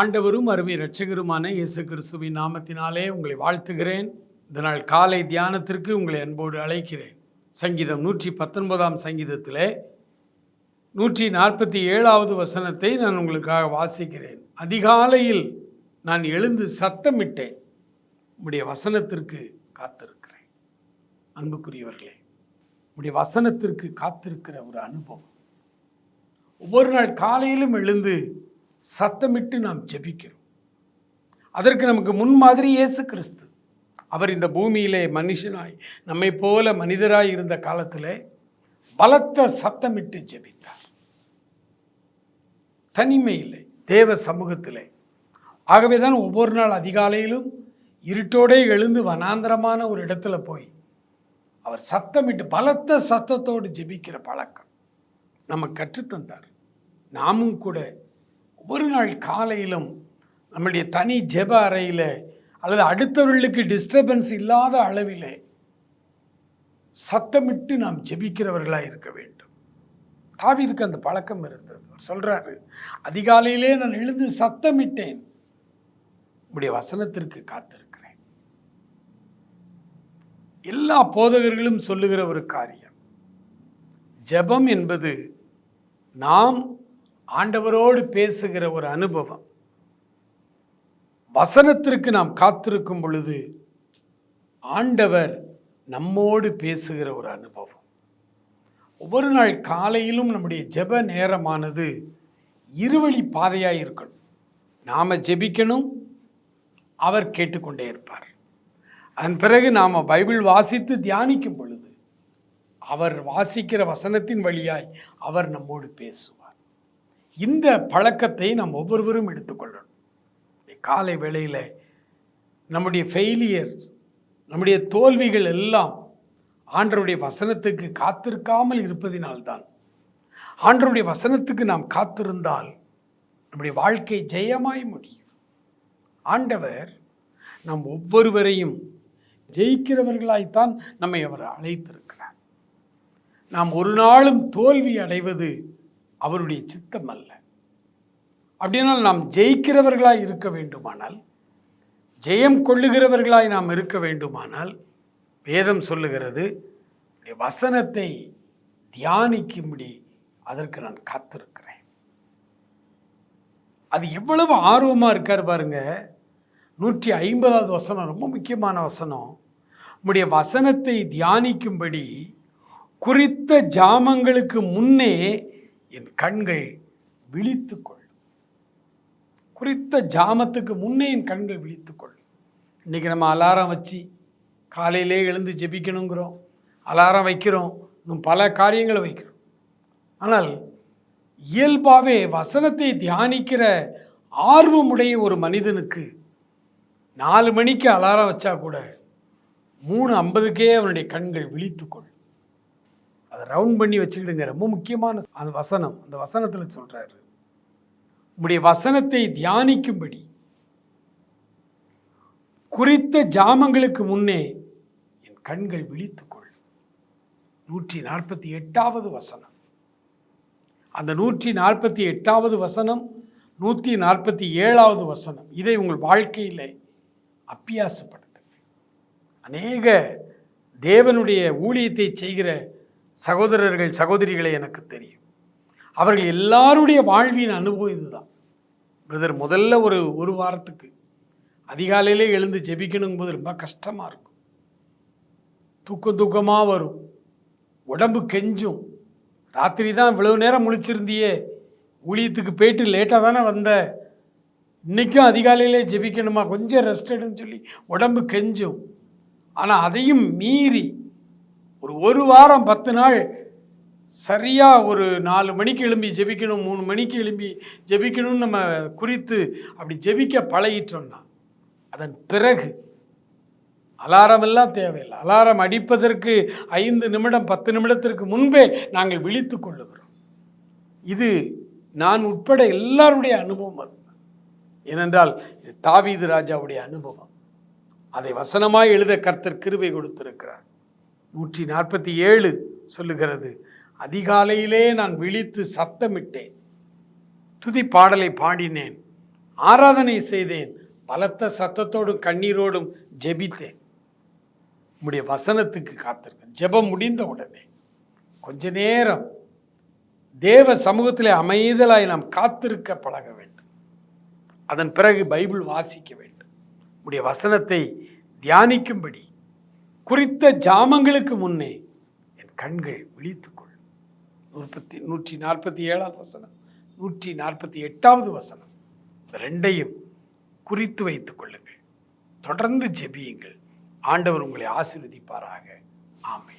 ஆண்டவரும் அருமை இரட்சகருமான இயேசு கிறிஸ்துவின் நாமத்தினாலே உங்களை வாழ்த்துகிறேன். இதனால் காலை தியானத்திற்கு உங்களை அன்போடு அழைக்கிறேன். சங்கீதம் நூற்றி பத்தொன்பதாம் சங்கீதத்திலே நூற்றி நாற்பத்தி ஏழாவது வசனத்தை நான் உங்களுக்காக வாசிக்கிறேன். அதிகாலையில் நான் எழுந்து சத்தமிட்டேன். உடைய வசனத்திற்கு காத்திருக்கிறேன். அன்புக்குரியவர்களே உடைய வசனத்திற்கு காத்திருக்கிற ஒரு அனுபவம். ஒவ்வொரு நாள் காலையிலும் எழுந்து சத்தமிட்டு நாம் ஜெபிக்கிறோம். அதற்கு நமக்கு முன்மாதிரி இயேசு கிறிஸ்து. அவர் இந்த பூமியிலே மனுஷனாய் நம்மை போல மனிதராய் இருந்த காலத்தில் பலத்த சத்தமிட்டு ஜெபித்தார். தனிமையிலே தேவ சமூகத்திலே. ஆகவே தான் ஒவ்வொரு நாள் அதிகாலையிலும் இருட்டோடே எழுந்து வனாந்தரமான ஒரு இடத்துல போய் அவர் சத்தமிட்டு பலத்த சத்தத்தோடு ஜெபிக்கிற பழக்கம் நமக்கு கற்றுத்தந்தார். நாமும் கூட ஒவ்வொரு நாள் காலையிலும் நம்முடைய தனி ஜெப அறையில் அல்லது அடுத்தவர்களுக்கு டிஸ்டர்பன்ஸ் இல்லாத அளவிலே சத்தமிட்டு நாம் ஜெபிக்கிறவர்களாக இருக்க வேண்டும். தாவிதுக்கு அந்த பழக்கம் இருந்தது. அவர் சொல்கிறாரு அதிகாலையிலே நான் எழுந்து சத்தமிட்டேன். உடைய வசனத்திற்கு காத்திருக்கிறேன். எல்லா போதகர்களும் சொல்லுகிற ஒரு காரியம் ஜெபம் என்பது நாம் ஆண்டவரோடு பேசுகிற ஒரு அனுபவம். வசனத்திற்கு நாம் காத்திருக்கும் பொழுது ஆண்டவர் நம்மோடு பேசுகிற ஒரு அனுபவம். ஒவ்வொரு நாள் காலையிலும் நம்முடைய ஜெப நேரமானது இருவழி பாதையாக இருக்கணும். நாம் ஜெபிக்கணும் அவர் கேட்டுக்கொண்டே இருப்பார். அதன் பிறகு நாம் பைபிள் வாசித்து தியானிக்கும் பொழுது அவர் வாசிக்கிற வசனத்தின் வழியாய் அவர் நம்மோடு பேசுவார். இந்த பழக்கத்தை நாம் ஒவ்வொருவரும் எடுத்துக்கொள்ளணும். காலை வேளையில் நம்முடைய ஃபெயிலியர்ஸ் நம்முடைய தோல்விகள் எல்லாம் ஆண்டருடைய வசனத்துக்கு காத்திருக்காமல் இருப்பதினால்தான். ஆண்டருடைய வசனத்துக்கு நாம் காத்திருந்தால் நம்முடைய வாழ்க்கை ஜெயமாய் முடியும். ஆண்டவர் நம் ஒவ்வொருவரையும் ஜெயிக்கிறவர்களாய்த்தான் நம்மை அவர் அழைத்திருக்கிறார். நாம் ஒரு நாளும் தோல்வி அடைவது அவருடைய சித்தம் அல்ல. அப்படினால் நாம் ஜெயிக்கிறவர்களாய் இருக்க வேண்டுமானால் ஜெயம் கொள்ளுகிறவர்களாய் நாம் இருக்க வேண்டுமானால் வேதம் சொல்லுகிறது வசனத்தை தியானிக்கும்படி அதற்கு நான் காத்திருக்கிறேன். அது எவ்வளவு ஆர்வமாக இருக்கார் பாருங்க. நூற்றி ஐம்பதாவது வசனம் ரொம்ப முக்கியமான வசனம். உம்முடைய வசனத்தை தியானிக்கும்படி குறித்த ஜாமங்களுக்கு முன்னே என் கண்கள் விழித்துக்கொள். குறித்த ஜாமத்துக்கு முன்னே என் கண்கள் விழித்துக்கொள். இன்றைக்கி நம்ம அலாரம் வச்சு காலையிலே எழுந்து ஜெபிக்கணுங்கிறோம். அலாரம் வைக்கிறோம். இன்னும் பல காரியங்களை வைக்கிறோம். ஆனால் இயல்பாகவே வசனத்தை தியானிக்கிற ஆர்வமுடைய ஒரு மனிதனுக்கு நாலு மணிக்கு அலாரம் வச்சா கூட மூணு ஐம்பதுக்கே அவனுடைய கண்கள் விழித்துக்கொள். அதை ரவுண்ட் பண்ணி வச்சுக்கிடுங்க. ரொம்ப முக்கியமான அந்த வசனம் அந்த வசனத்தில் சொல்கிறாரு உங்களுடைய வசனத்தை தியானிக்கும்படி குறித்த ஜாமங்களுக்கு முன்னே என் கண்கள் விழித்துக்கொள். நூற்றி நாற்பத்தி எட்டாவது வசனம். அந்த நூற்றி நாற்பத்தி எட்டாவது வசனம் நூற்றி நாற்பத்தி ஏழாவது வசனம் இதை உங்கள் வாழ்க்கையில் அப்பியாசப்படுத்துங்க அநேக தேவனுடைய ஊழியத்தை செய்கிற சகோதரர்கள் சகோதரிகளை எனக்கு தெரியும். அவர்கள் எல்லாருடைய வாழ்வின் அனுபவம் இதுதான். பிரதர் முதல்ல ஒரு ஒரு வாரத்துக்கு அதிகாலையிலே எழுந்து ஜெபிக்கணுங்கும்போது போது ரொம்ப கஷ்டமாக இருக்கும். தூக்கம் தூக்கமாக வரும். உடம்பு கெஞ்சும். ராத்திரி தான் இவ்வளவு நேரம் முழிச்சிருந்தியே. ஊழியத்துக்கு போயிட்டு லேட்டாக தானே வந்த. இன்றைக்கும் அதிகாலையிலே ஜெபிக்கணுமா? கொஞ்சம் ரெஸ்ட் எடுன்னு சொல்லி உடம்பு கெஞ்சும். ஆனால் அதையும் மீறி ஒரு ஒரு வாரம் பத்து நாள் சரியாக ஒரு நாலு மணிக்கு எழும்பி ஜெபிக்கணும் மூணு மணிக்கு எழும்பி ஜெபிக்கணும்னு நம்ம குறித்து அப்படி ஜெபிக்க பழகிட்டோம்னா அதன் பிறகு அலாரம் எல்லாம் தேவையில்லை. அலாரம் அடிப்பதற்கு ஐந்து நிமிடம் பத்து நிமிடத்திற்கு முன்பே நாங்கள் விழித்து கொள்ளுகிறோம். இது நான் உட்பட எல்லாருடைய அனுபவம் அது. ஏனென்றால் இது தாவீது ராஜாவுடைய அனுபவம். அதை வசனமாய் எழுத கர்த்தர் கிருபை கொடுத்திருக்கிறார். நூற்றி நாற்பத்தி ஏழு சொல்லுகிறது அதிகாலையிலே நான் விழித்து சத்தமிட்டேன் துதி பாடலை பாடினேன் ஆராதனை செய்தேன் பலத்த சத்தத்தோடும் கண்ணீரோடும் ஜெபித்தேன். உம்முடைய வசனத்துக்கு காத்திருக்கேன் ஜெபம் முடிந்த உடனே கொஞ்ச நேரம் தேவ சமூகத்தில் அமைதலாய் நாம் காத்திருக்க பழக வேண்டும். அதன் பிறகு பைபிள் வாசிக்க வேண்டும். உடைய வசனத்தை தியானிக்கும்படி குறித்த ஜாமங்களுக்கு முன்னே என் கண்கள் விழித்துக்கொள் நூற்பத்தி நூற்றி நாற்பத்தி ஏழாவது வசனம் நூற்றி நாற்பத்தி எட்டாவது வசனம். இந்த ரெண்டையும் குறித்து வைத்துக் கொள்ளுங்கள். தொடர்ந்து ஜெபியுங்கள். ஆண்டவர் உங்களை ஆசீர்வதிப்பாராக. ஆமை